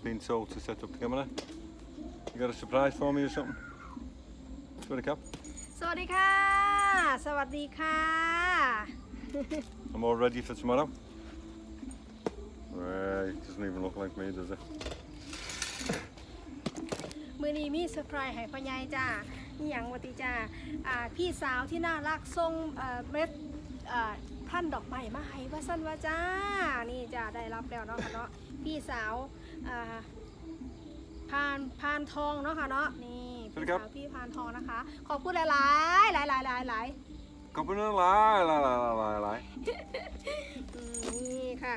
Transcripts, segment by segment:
I've been told to set up the camera. You got a surprise for me or something? Swear cup. สวัสดีค่ะ สวัสดีค่ะ I'm all ready for tomorrow. Right, doesn't even look like me, does it? มือนี้มีเซอร์ไพรส์ให้พ่อใหญ่จ้านี่อย่างวัติจ้าอ่าพี่สาวที่น่ารักทรงเอ่อเม็ดอ่าท่านดอกไม้มาให้ว่าสั้นว่าจ้า นี่จ้าได้รับแล้วเนาะค่ะเนาะ พี่สาวอ่าพานพานทองเนาะค่ะเนาะนี่สวัสพี่ดีครับสาวพี่พานทองนะคะ ขอบคุณหลายๆหลายหลายหลายหลาย Come on, lie, lie, lie, lie, lie. อืมนี่ค่ะ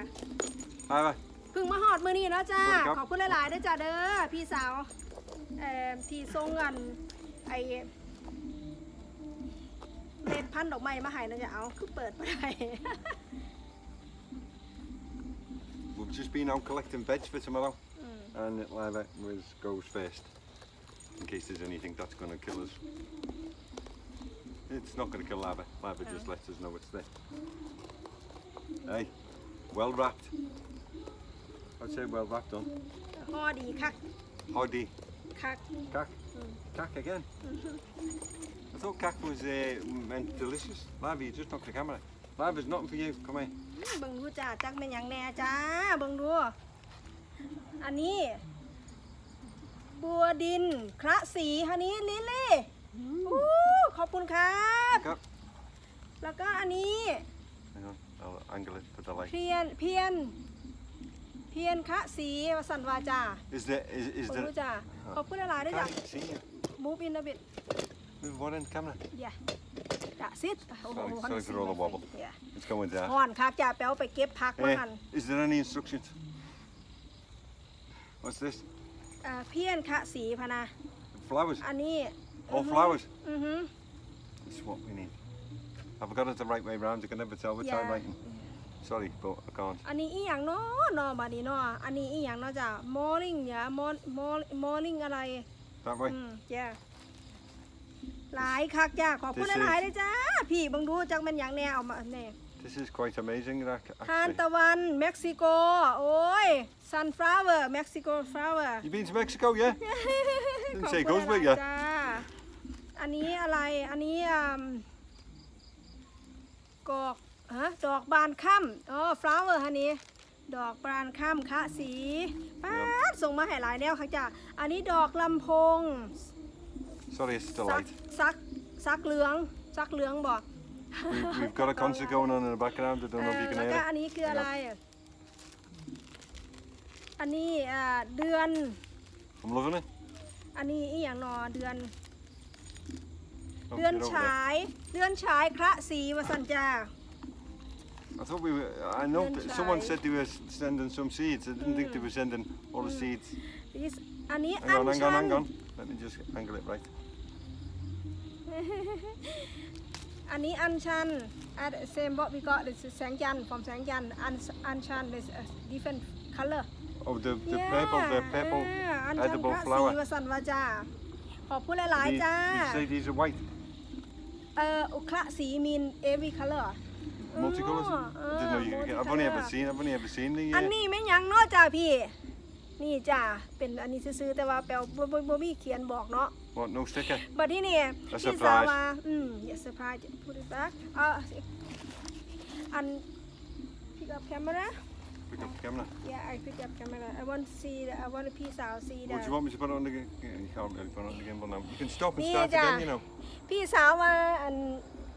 Hi, bye. เพิ่งมาหอดมือนี้เนาะจ้าสวัสดีครับขอบคุณหลายๆด้วยจ้าเด้อพี่สาวเอ่อที่ทรงกันไอเม็ดพันธุ์ดอกไม้มาให้นะจะเอาคือเปิดไปได้ We've just been out collecting veg for tomorrow mm. and Lila was, goes first in case there's anything that's going to kill us. It's not going to kill Lava. Lava just lets us know it's there. Hey, well wrapped. I'd say well wrapped on. Hardy, cack. Hardy. Cack. Cack. Mm. Cack again. Mm-hmm. I thought cack was uh, meant delicious. Lava, you just knocked the camera. Lava's nothing for you. Come here. อืมเบิ่งดูจ้าจักเป็นหยังแน่จ้าเบิ่งดู อันนี้ บัวดินคระสีฮันนี้ลิลลี่อู้ขอบคุณครับ Cup. แล้วก็อันนี้ Hang on, I'll angle it for the light. เพียนเพียน เพียนคะสีวสันวาจา Is there, is, is ผม there, รู้จ้าขอบคุณหลายๆด้วยจ้ะ can't see you. move in a bit Move one in camera. yeah จ้ะ sit โอ้โห Sorry, วัน sorry นี้ for all the wobble. yeah It's going down. ห่อนคักจ้าแป๊วไปเก็บพักมา Eh, หัน is there any instructions? What's this? อ่าเพียนคะสีพะนะ Flowers? อันนี้ All อือฮึ flowers? อือฮึ That's what we need. Have I got it the right way round? I can never tell which I'm Yeah. writing. Sorry, but I can't. อันนี้อีหยังเนาะเนาะบัดนี้เนาะอันนี้อีหยังเนาะจ้ะ morning เนี่ย morning morning อะไร That way? อืมจ้า หลายคักจ้าขอบคุณ This is- หลายๆเลยจ้าพี่เบังดูจังเป็นหยังแน่เอามาแน่ This is quite amazing, that, ทาน actually. ตะวันเม็กซิโก โอ้ย sunflower เม็กซิโก flower You been to Mexico, yeah? ขอบ say คุณ goes หลาย with ya. ๆจ้าอันนี้อะไรอันนี้อืมกอกฮะดอกบานค่ำอ๋อ flower ฮันนี้ ดอกบานค่ำคะสีป้าดส่งมาให้หลายแนวค่ะจ้าอันนี้ดอกลำโพง Sorry, it's still ซัก light. ซักซักเหลืองซักเหลืองบอก We've, we've got a concert going on in the background. I don't know if you เออ can แล้ว hear ก็ it. อันนี้คืออะไรอะอันนี้อ่าเดือน I'm loving it. อันนี้อีหยังนอเดือน Oh, เดือน get over ฉายเดือนฉายพระศรีวสันจา there. I thought we were. I know ดือน that someone ฉาย said they were s- sending some seeds. I didn't think they were sending all the seeds. This อันนี้ Hang อัญ on, hang ชั on, น hang on. Let me just angle it right. อันนี้อัญชัน at same what we got this is แสงจันทร์ from แสงจันทร์อัญอัญชัน is a different color Oh, the, the purple, the purple อัญชัน edible พระศรี flower. วสันวาจาขอบคุณหลาย These- ๆจ้า you say these are white, เอ่อคละสี mean every color multicolours. อ๋อ I didn't know you could get. I've only ever multicolour seen. I've only ever seen the. อัน Uh, นี้ไม่หยังเนาะจ้าพี่ นี่จ้าเป็นอันนี้ซื้อๆแต่ว่าแปลบ่บ่บ่มีเขียนบอกเนาะ what? No sticker. บัดที่นี่ A พี่ surprise สาวมาอืม yes surprise put it back อะอัน pick up camera Pick up the camera. yeah I pick up camera I want to see the, I want พี่สาว see What do the you want me to put it on the? gi- You can't really put it on the gimbal now. You can stop and Yeah, start yeah. again. You know. พี่สาวมาอัน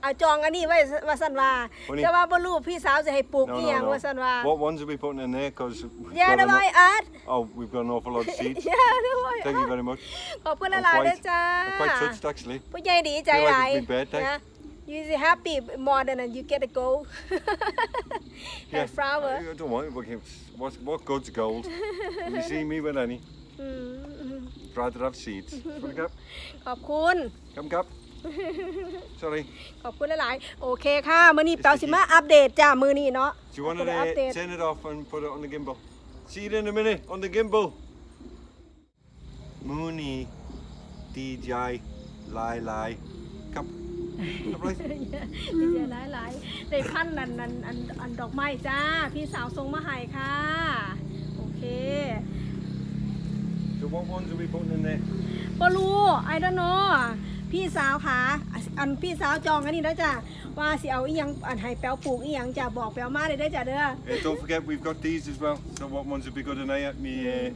เอาจองอันนี้ไว้ว่าซั่นว่าวันนี้แต่ว่าบ่รู้พี่สาวจะให้ปลูก No, อี no, หยัง no. ว่าซั่นว่า What ones are we putting in there? Because yeah the boy art oh, we've got an awful lot of seeds. yeah the boy Thank you art very much. ขอบคุณ I'm หลายๆ quite- ด้วยจ้า I'm quite touched actually. ผู้ใหญ่ดีใจ Feel like หลาย it's been bad day. นะ you is happy more than you get a gold and flower I, I don't want it. but What, what good's gold? Have you seen me with any? อืม I'd rather have seeds. Come, up. ขอบคุณ come, up. Sorry. ขอบคุณหลายๆ โอเคค่ะ มื้อนี้เปาสิมาอัปเดตจ้า มื้อนี้เนาะ Do you want to เอาไปอัปเดต turn it off and put it on the gimbal? See you in a minute on the gimbal. Mooney, DJ, Lai Lai. Come. Come right. ดีใจหลายๆได้พันนันนันอันอันดอกไม้จ้า พี่สาวส่งมาให้ค่ะ โอเค what ones are we putting in there? บ่รู้ I don't know พี่สาวขาอันพี่สาวจองอันนี้แล้วจ้ะว่าสิเอาอีหยังอันให้แปวปลูกอีหยังจะบอกแปวมาเลยได้อจ้ะเด้อ Uh, don't forget we've got these as well. So what ones would be good in there? Me uh,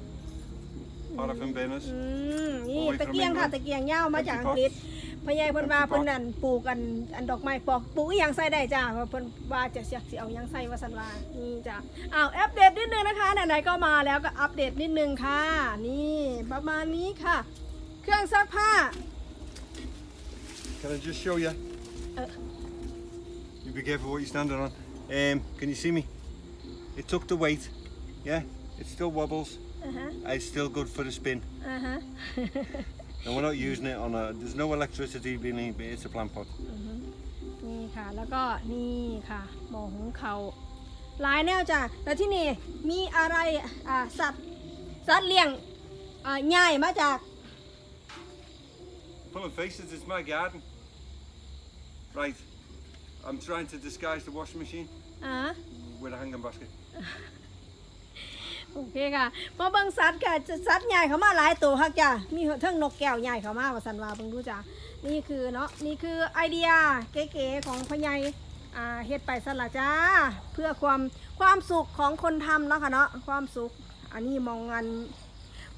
paraffin burners. อืมนี่เอาไว้ตะเกียงค่ะทำเองตะเกียงยาวมาจากอัง Empty กฤษพญายเพิ่นว่า Empty pot เพิ่นนั่นปลูกอันอันดอกไม้ปอกปลูกอีหยังใส่ได้จ้ะเพราะเพิ่นว่าจะสิสิเอาหยังใส่ว่าซั่นว่านี่จ้ะอ้าวอัปเดตนิดนึงนะคะไหนๆก็มาแล้วก็อัปเดตนิดนึงค่ะ นี่ประมาณนี้ค่ะ เครื่องซักผ้า Can I just show you? Uh. You be careful what you're standing on. Um, can you see me? It took the weight. Yeah, it still wobbles. อ่าฮะ It's still good for the spin. อ่าฮะ And we're not using it on a. There's no electricity being in it. It's a plant pot. นี่ค่ะ แล้วก็นี่ค่ะหมอหุงเขาวหลายแนวจ้ะแล้วที่นี่มีอะไรอ่าสัตว์สัตว์เลี้ยงอ่าใหญ่มาจาก Pulling faces. It's my garden. Right. I'm trying to disguise the washing machine อ่า with a hanging basket. โอเคค่ะมาเบิ่งสัตว์ค่ะสัตว์ใหญ่เขามาหลายตัวค่ะจ้ะมีเทิงนกแก้วใหญ่เขามาว่าสันว่าเบิ่งดูจ้ะนี่คือเนาะนี่คือไอเดียเก๋ๆของพ่อใหญ่อ่าเฮ็ดไปสละจ้าเพื่อความความสุขของคนทำเนาะค่ะเนาะความสุขอันนี้มองงัน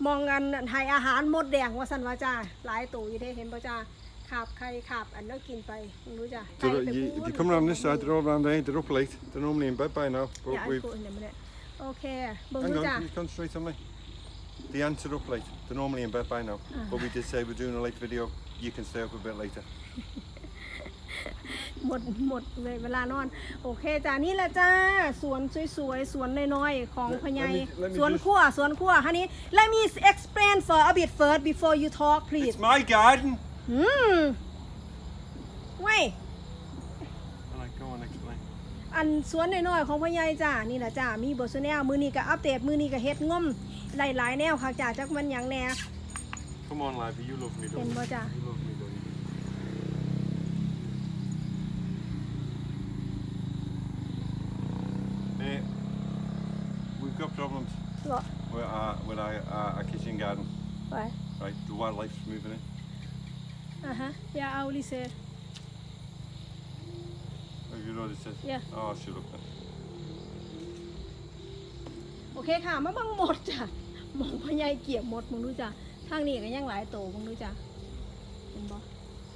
มองงันให้อาหารมดแดงว่าสันว่าจ้าหลายตัวอยู่เด้เห็นป่ะจ้า ขาบไข่ขาบอันนั้นกินไปเบิ่งดูจ้ะ They're, ไก่ไป you, พู if น you come around this side, they're all around there. They're up late. They're normally in bed by now. But อย่าไอ้ we've กูเนี่ยมันเนี่ยโอเคเบิ่ง Hang ดู on, จ้ะ can you concentrate on me? The ants are up late. They're normally in bed by now. But we did say we're doing a late video. You can stay up a bit later. หมดหมดเลยเวลานอน โอเคจ้านี่แหละจ้าสวนสวยๆสวนน้อยๆของ Let- พญาย let me- let me สวน just- ขั้วสวนขั้วฮันนี้ let me explain for a bit first before you talk please It's my garden. อืมไว้ Alright, go on, explain. อันสวนน้อยๆของพญายจ้า นี่แหละจ้า มีบทสนแนวมือนี้ก็อัปเดตมือนี้ก็เฮ็ดง่อมหลายๆแนวค่ะจ้าจักมันหยังแน่ Come on, Livy, you love me, Ken don't you? mo cha. You love me, don't you? Eh, we've got problems เหรอ with our, with our, our, our kitchen garden. ไป Right, the wildlife's moving in. อะฮะอย่าเอาลิเซ Have you noticed it? Yeah. Oh, shut up then. โอเคค่ะมาบังหมดจ้ะหมองพญายเกียบหมดมึงรู้จ้ะทางนี้ก็ยังหลายโตมึงรู้จ้ะเห็นบ่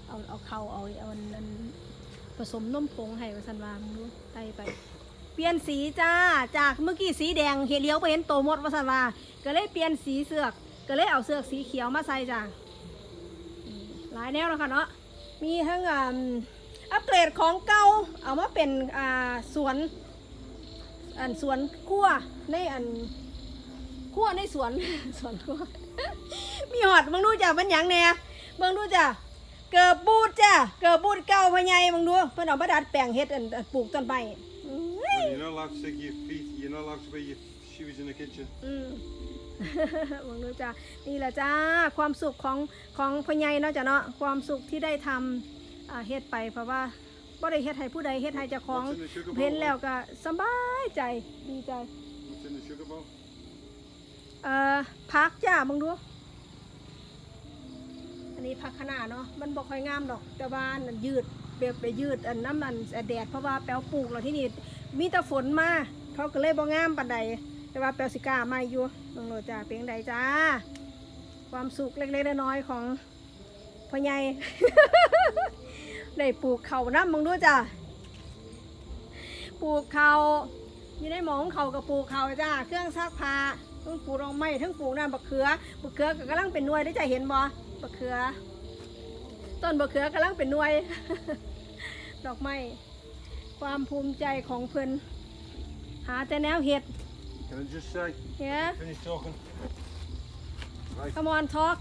เอาเอาเข้าเอาเอาอันนั้นผสมนมผงให้ว่าสันวามึงรู้ไตไป เปลี่ยนสีจ้าจากเมื่อกี้สีแดงเห็นเลี้ยวไปเห็นโตหมดว่าสันวาก็เลยเปลี่ยนสีเสือกก็เลยเอาเสือกสีเขียวมาใส่จ้ะอืม หลายแนวแล้วค่ะเนาะมีทั้งอ่าอัปเกรดของเก่าเอามาเป็นอ่าสวนอันสวนขั้วในอันขั้วในสวนสวนขั้วมีหอดมึงดูจ้ะมันหยังแหน่เบิ่งดูจ้ะเกิดบูดจ้ะเกิดบูดเก่าพะไงมึงดูเพิ่นเอามาดัดแปลงเฮ็ดอันอันปลูกต้นไม้อืม Well, you're not allowed to stick your feet, you're not allowed to wear your shoes in the kitchen. อื มมึงดูจ้ะนี่แหละจ้าความสุขของของพะไงเนาะจ้ะเนาะความสุขที่ได้ทำอ่าเฮ็ดไปเพราะว่าบ่ได้เฮ็ดให้ผู้ใดเฮ็ดให้เจ้าของ What's in the sugar bowl? เห็นแล้วก็สบายใจดีใจ What's in the sugar bowl? เอ่อพักจ้ามึงดูอันนี้พักขนาเนาะมันบอกค่อยงามดอกแต่ว่าอันยืดแบบไปยืดอันน้ำมันแดดเพราะว่าแปลวปลูกเราที่นี่มีแต่ฝนมาเขาก็เลยบ่งามปานใด แต่ว่าแปลวสิก้ามาอยู่มึงโลจ้าเพียงใดจ้า ความสุขเล็กๆน้อยๆของพ่อใหญ่ได้ปลูกเขาน้ำมึงดูจ้าปลูกเขาอยู่ในหมองเขากับปลูกเขาจ้า เครื่องซักผ้าทั้งปลูกดอกไม้ทั้งปลูกน้ำบักเขือบักเขือก็กำลังเป็นหน่วยได้จะเห็นบ่บักเขือ ต้นบักเขือกำลังเป็นหน่วย ดอกไม้ความภูมิใจของเพิ่อนหาแต่แนวเห็ด Can I just say, เฮ้ย finish talking? Right. come on talk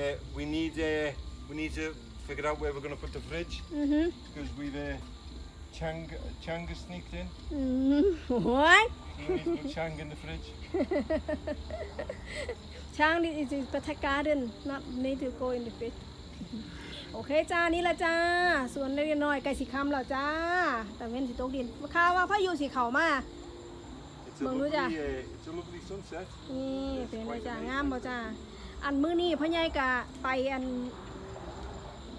Uh, we need uh, we need to figure out where we're going to put the fridge อือฮึ because we've uh, Chang Changa sneaked in. อืมโอ้ย We need to put Chang in the fridge. ช้างนี่ is is a garden not need to go in the fish โอเคจ้านี่ละจ้าส่วนเล็กๆน้อยๆไก่สีคำแล้วจ้า แต่เว้นสีตกดินข่าวว่าพายุสีเขามา It's It's a Mừng lovely, nữa cha. uh, it's a lovely sunset. นี่เป็นไรจ้างามบ่จ้าอันมื้อนี้พ่อใหญ่กะไปอัน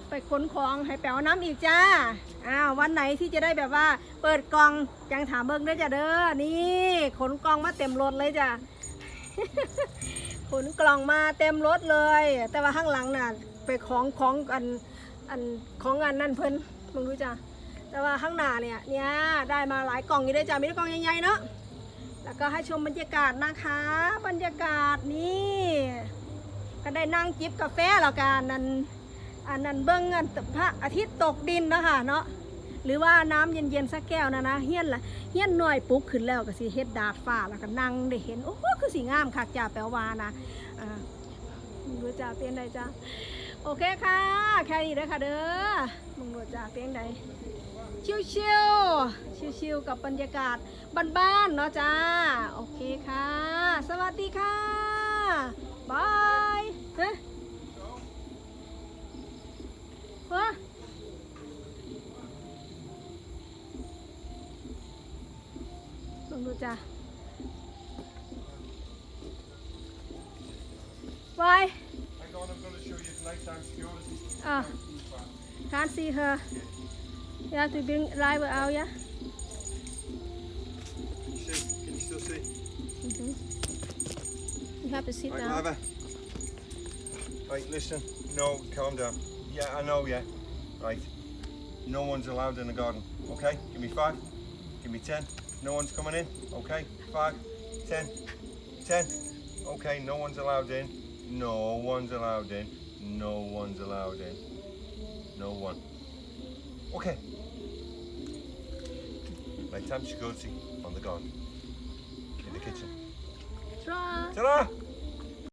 ไปขนของให้แปลวน้ำอีกจ้าอ้าววันไหนที่จะได้แบบว่า เปิดกล่องยังถามเบิ่งเด้อจ้าเด้อนี่ขนกล่องมาเต็มรถเลยจ้าขนกล่องมาเต็มรถเลย แต่ว่าข้างหลังน่ะไปของของอันอันของอันนั่นเพิ่นมึงรู้จ้าแต่ว่าข้างหน้าเนี่ยเนี่ยได้มาหลายกล่องอยู่เด้อจ้ามีแต่กล่องใหญ่ๆเนาะ แล้วก็ให้ชมบรรยากาศนะคะ บรรยากาศนี่ก็ได้นั่งจิบกาแฟแล้วกันนั่นอันนั้นเบิ้งอันพระอาทิตย์ตกดินนะคะเนาะหรือว่าน้ำเย็นๆสักแก้วนะนะเฮี้ยนละเฮี้ยนหน่อยปุ๊กขึ้นแล้วก็สิเฮ็ดดาดฟ้าแล้วก็นั่งได้เห็นโอ้โหคือสีงามคักจ้าแปลว่านะอ่าดูจ้าเป็นไดจ้าโอเคค่ะ แค่นี้เด้อค่ะเด้อมึงดูจ้าเป็นได ชิวๆชิวๆกับบรรยากาศบ้านๆเนาะจ้า โอเคค่ะ สวัสดีค่ะบายเฮ้ยเฮ้ยลองดูจ้าบาย Hang on, I'm going to show you nighttime security. อะ can't see her you have to bring driver out yeah Can you see? Can you still see? Mhm. You have to sit Right, down. driver. Right, listen. No, calm down. Yeah, I know, yeah. Right. No one's allowed in the garden. Okay? Give me five. Give me ten. No one's coming in. Okay? Five. Ten. Ten. Okay, no one's allowed in. No one's allowed in. No one's allowed in. No one. Okay. Nighttime security on the garden. In the kitchen. Try. Ta-da!